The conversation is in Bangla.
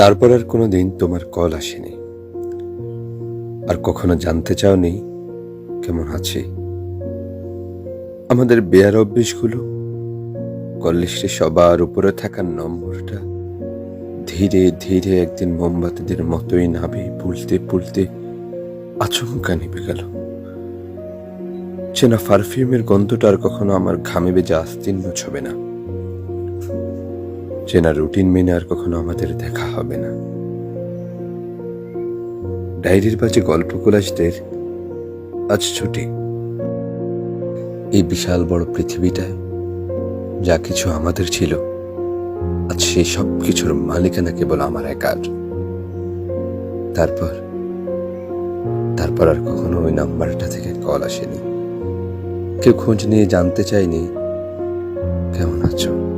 তারপর আর কোনো দিন তোমার কল আসেনি। আর কখনো জানতে চাওনি কেমন আছে? আমাদের বেয়ার অভ্যেসগুলো, কল সবার উপরে থাকা নম্বরটা ধীরে ধীরে একদিন মোমবাতিদের মতোই নাবে পুলতে পুলতে আচমকা নিভে গেল। চেনা পারফিউমের গন্ধটা আর কখনো আমার ঘামে বেজে আস্তীর্ণ ছবে না। চেনা রুটিন মেনে আর কখনো আমাদের দেখা হবে না। ডায়েরির পাশে গল্প কোলাসদের আজ ছুটি। এই বিশাল বড় পৃথিবীটায় যা কিছু আমাদের ছিল, আজ সেই সব কিছুর মালিকানা কেবল আমার একার। তারপর তারপর আর কখনো ওই নাম্বারটা থেকে কল আসেনি। কেউ খোঁজ নিয়ে জানতে চায়নি, কেমন আছো?